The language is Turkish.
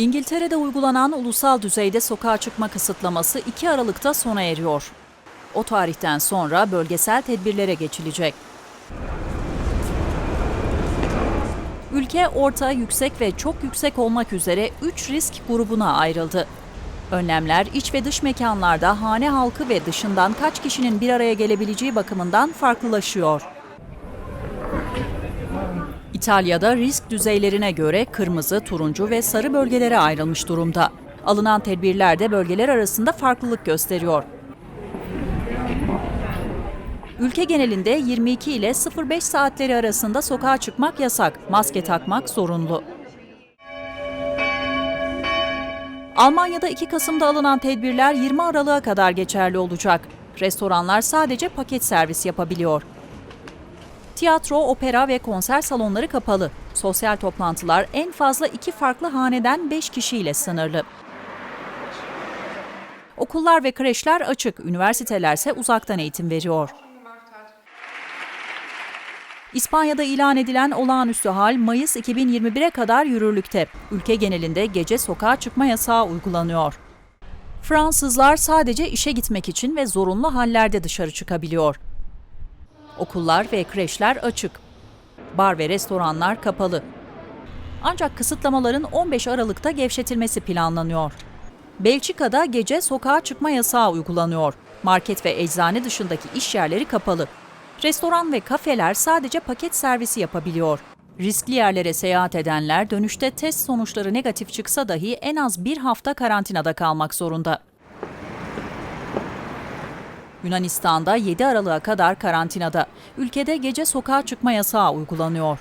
İngiltere'de uygulanan ulusal düzeyde sokağa çıkma kısıtlaması 2 Aralık'ta sona eriyor. O tarihten sonra bölgesel tedbirlere geçilecek. Ülke orta, yüksek ve çok yüksek olmak üzere 3 risk grubuna ayrıldı. Önlemler iç ve dış mekanlarda hane halkı ve dışından kaç kişinin bir araya gelebileceği bakımından farklılaşıyor. İtalya'da risk düzeylerine göre kırmızı, turuncu ve sarı bölgelere ayrılmış durumda. Alınan tedbirler de bölgeler arasında farklılık gösteriyor. Ülke genelinde 22 ile 05 saatleri arasında sokağa çıkmak yasak, maske takmak zorunlu. Almanya'da 2 Kasım'da alınan tedbirler 20 Aralık'a kadar geçerli olacak. Restoranlar sadece paket servis yapabiliyor. Tiyatro, opera ve konser salonları kapalı. Sosyal toplantılar en fazla iki farklı haneden 5 kişiyle sınırlı. Okullar ve kreşler açık, üniversitelerse uzaktan eğitim veriyor. İspanya'da ilan edilen olağanüstü hal Mayıs 2021'e kadar yürürlükte. Ülke genelinde gece sokağa çıkma yasağı uygulanıyor. Fransızlar sadece işe gitmek için ve zorunlu hallerde dışarı çıkabiliyor. Okullar ve kreşler açık. Bar ve restoranlar kapalı. Ancak kısıtlamaların 15 Aralık'ta gevşetilmesi planlanıyor. Belçika'da gece sokağa çıkma yasağı uygulanıyor. Market ve eczane dışındaki iş yerleri kapalı. Restoran ve kafeler sadece paket servisi yapabiliyor. Riskli yerlere seyahat edenler dönüşte test sonuçları negatif çıksa dahi en az bir hafta karantinada kalmak zorunda. Yunanistan'da 7 Aralık'a kadar karantinada. Ülkede gece sokağa çıkma yasağı uygulanıyor.